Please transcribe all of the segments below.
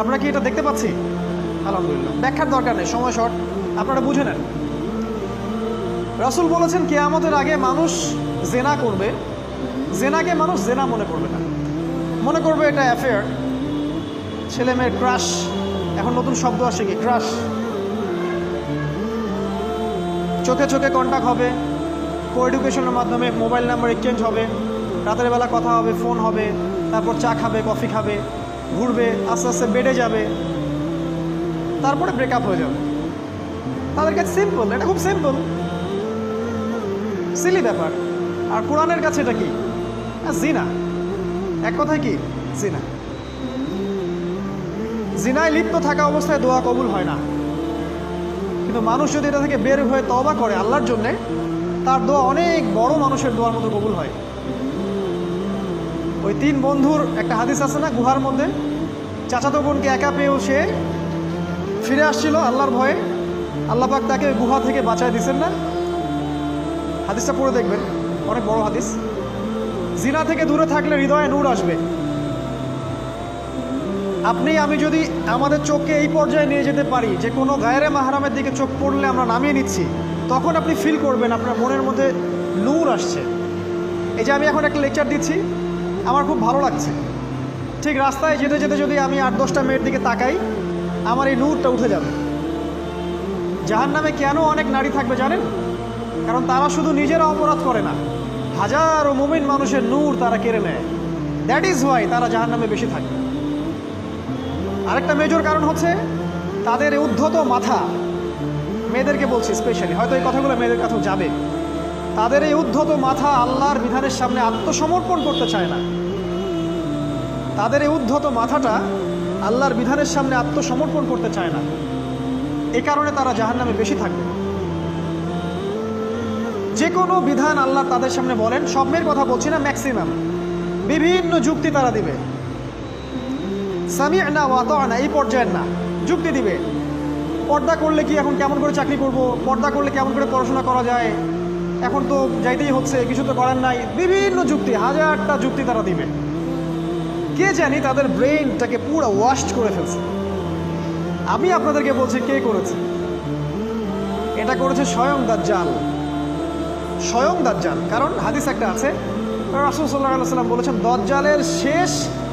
আমরা কি এটা দেখতে পাচ্ছি? আলহামদুলিল্লাহ। ব্যাখ্যার দরকার নেই, সময় শর্ট। আপনারা বুঝে নেন। রাসুল বলেছেন, কেয়ামতের আগে মানুষ জেনা করবে, জেনাকে মানুষ জেনা মনে করবে না। মনে করবে এটা অ্যাফেয়ার ছেলে মেয়ের ক্রাশ এখন নতুন শব্দ আসে কি? ক্রাশ চোখে চোখে কন্ট্যাক্ট হবে কো এডুকেশনের মাধ্যমে মোবাইল নাম্বার এক্সচেঞ্জ হবে, রাতের বেলা কথা হবে ফোন হবে, তারপর চা খাবে কফি খাবে। ঘুরবে আস্তে আস্তে বেড়ে যাবে তারপরে ব্রেকআপ হয়ে যাবে। তাদের কাছে সিম্পল এটা খুব সিম্পল সিলি ব্যাপার। আর কোরআনের কাছে এটা কি? আহ, জিনা। এক কথায় কি? জিনা। জিনায় লিপ্ত থাকা অবস্থায় দোয়া কবুল হয় না। কিন্তু মানুষ যদি এটা থেকে বের হয়ে তবা করে আল্লাহর জন্যে তার দোয়া অনেক বড় মানুষের দোয়ার মতো কবুল হয়। ওই তিন বন্ধুর একটা হাদিস আছে না গুহার মধ্যে? চাচাতো বোনকে একা পেয়েও সে ফিরে আসছিল আল্লাহর ভয়ে। আল্লাহ পাক তাকে গুহা থেকে বাঁচায় দিছেন না? হাদিসটা পড়ে দেখবেন, অনেক বড় হাদিস। জিনা থেকে দূরে থাকলে হৃদয়ে নূর আসবে। আপনি, আমি যদি আমাদের চোখকে এই পর্যায়ে নিয়ে যেতে পারি, যে কোনো গায়েরে মাহারামের দিকে চোখ পড়লে আমরা নামিয়ে নিচ্ছি, তখন আপনি ফিল করবেন আপনার মনের মধ্যে নূর আসছে। এই যে আমি এখন একটা লেকচার দিচ্ছি। আমার খুব ভালো লাগছে। ঠিক রাস্তায় যেতে যেতে যদি আমি আট দশটা মেয়ের দিকে তাকাই, আমার এই নূরটা উঠে যাবে। জাহান নামে কেন অনেক নারী থাকবে জানেন? কারণ তারা শুধু নিজেরা অপরাধ করে না, হাজারো মুমিন মানুষের নূর তারা কেড়ে নেয়। দ্যাট ইজ ওয়াই তারা জাহান নামে বেশি থাকে। আরেকটা মেজর কারণ হচ্ছে, তাদের উদ্ধত মাথা, মেয়েদেরকে বলছি স্পেশালি হয়তো এই কথাগুলো মেয়েদের কাছেও যাবে। তাদের এই উদ্ধত মাথা আল্লাহর বিধানের সামনে আত্মসমর্পণ করতে চায় না। তাদের এই উদ্ধত মাথাটা আল্লাহর বিধানের সামনে আত্মসমর্পণ করতে চায় না। এ কারণে তারা জাহান নামে বেশি থাকবে। যে কোনো বিধান আল্লাহ তাদের সামনে বলেন সব মেয়ের কথা বলছি না ম্যাক্সিমাম বিভিন্ন যুক্তি তারা দিবে। সামি না ওয়াত না এই পর্যায়ের না। যুক্তি দিবে। পর্দা করলে কি এখন কেমন করে চাকরি করব? পর্দা করলে কেমন করে পড়াশোনা করা যায়? এখন তো যাইতেই হচ্ছে, কিছু তো করার নাই। বিভিন্ন যুক্তি, হাজারটা যুক্তি তারা দিবে। কে জানি তাদের ব্রেইনটাকে পুরো ওয়াশড করে ফেলছে। আমি আপনাদেরকে বলছি কে করেছে। এটা করেছে স্বয়ং দাজ্জাল। স্বয়ং দাজ্জাল, কারণ হাদিস একটা আছে রাসুল সাল্লাহ সাল্লাম বলেছেন, দজ্জালের শেষ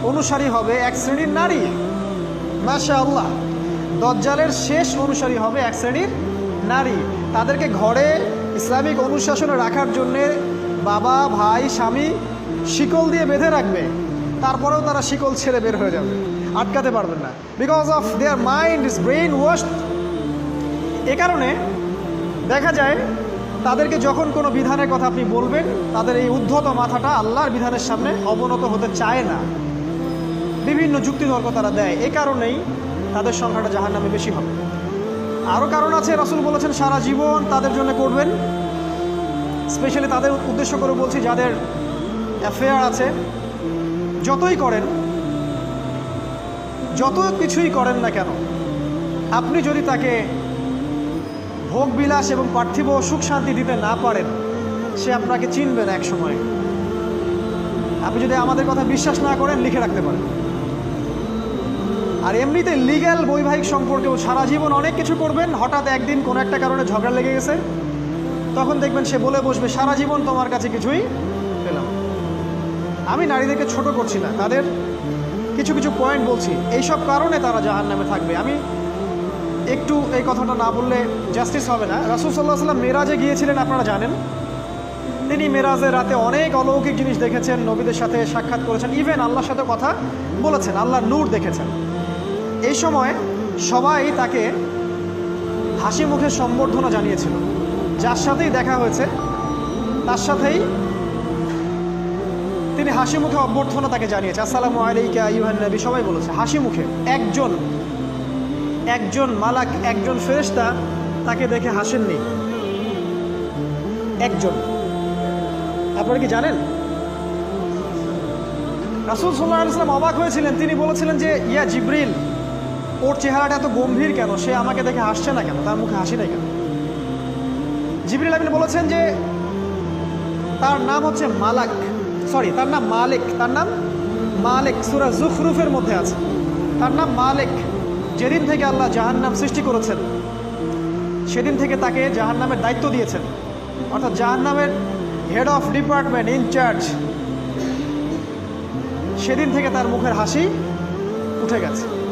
অনুসারী হবে এক শ্রেণির নারী। মাশা আল্লাহ দজ্জালের শেষ অনুসারী হবে এক শ্রেণির নারী। তাদেরকে ঘরে ইসলামিক অনুশাসনে রাখার জন্যে বাবা, ভাই, স্বামী শিকল দিয়ে বেঁধে রাখবে। তারপরেও তারা শিকল ছেড়ে বের হয়ে যাবে। আটকাতে পারবেন না। Because of their mind is brain washed এ কারণে দেখা যায় তাদেরকে যখন কোনো বিধানের কথা আপনি বলবেন, তাদের এই উদ্ধত মাথাটা আল্লাহর বিধানের সামনে অবনত হতে চায় না। বিভিন্ন যুক্তিতর্ক তারা দেয়। এ কারণেই তাদের সংখ্যাটা জাহার নামে বেশি হবে। আরও কারণ আছে, রাসুল বলেছেন সারা জীবন তাদের জন্য করবেন। স্পেশালি তাদের উদ্দেশ্য করে বলছি, যাদের অ্যাফেয়ার আছে, যতই করেন, যত কিছুই করেন না কেন, আপনি যদি তাকে ভোগ, বিলাস এবং পার্থিব সুখ শান্তি দিতে না পারেন, সে আপনাকে চিনবে না এক সময় আপনি যদি আমাদের কথা বিশ্বাস না করেন, লিখে রাখতে পারেন। আর এমনিতে লিগ্যাল বৈবাহিক সম্পর্কেও সারা জীবন অনেক কিছু করবেন, হঠাৎ একদিন কোনো একটা কারণে ঝগড়া লেগে গেছে, তখন দেখবেন সে বলে বসবে, সারা জীবন তোমার কাছে কিছুই পেলাম আমি নারীদেরকে ছোট করছি না, তাদের কিছু কিছু পয়েন্ট বলছি, এইসব কারণে তারা জাহান নামে থাকবে। আমি একটু এই কথাটা না বললে জাস্টিস হবে না। রাসুল সাল্লাহ সাল্লাম মেরাজে গিয়েছিলেন, আপনারা জানেন? তিনি মেরাজের রাতে অনেক অলৌকিক জিনিস দেখেছেন, নবীদের সাথে সাক্ষাৎ করেছেন ইভেন আল্লাহর সাথে কথা বলেছেন, আল্লাহর নূর দেখেছেন। এই সময় সবাই তাকে হাসি মুখে সম্বর্ধনা জানিয়েছিল। যার সাথেই দেখা হয়েছে, তার সাথেই তিনি হাসি মুখে অভ্যর্থনা তাকে জানিয়েছে। আসসালামু আলাইকা ইউহান নবী, সবাই বলেছে, হাসি মুখে। একজন একজন মালাক, একজন ফেরেশতা তাকে দেখে হাসেননি। একজন। আপনারা কি জানেন? রাসুল সাল্লাহ আলাইসলাম অবাক হয়েছিলেন। তিনি বলেছিলেন যে, ইয়া জিব্রিল ওর চেহারাটা এত গম্ভীর কেন? সে আমাকে দেখে হাসছে না কেন? তার মুখে হাসি নাই কেন? জিবরিল আমিন বলেছেন যে, তার নাম হচ্ছে মালাক। সরি তার নাম মালিক। তার নাম মালিক। সুরা জুখরুফের মধ্যে আছে। তার নাম মালিক। যেদিন থেকে আল্লাহ জাহান নাম সৃষ্টি করেছেন, সেদিন থেকে তাকে জাহান নামের দায়িত্ব দিয়েছেন। অর্থাৎ জাহান নামের হেড অফ ডিপার্টমেন্ট ইনচার্জ সেদিন থেকে তার মুখের হাসি উঠে গেছে।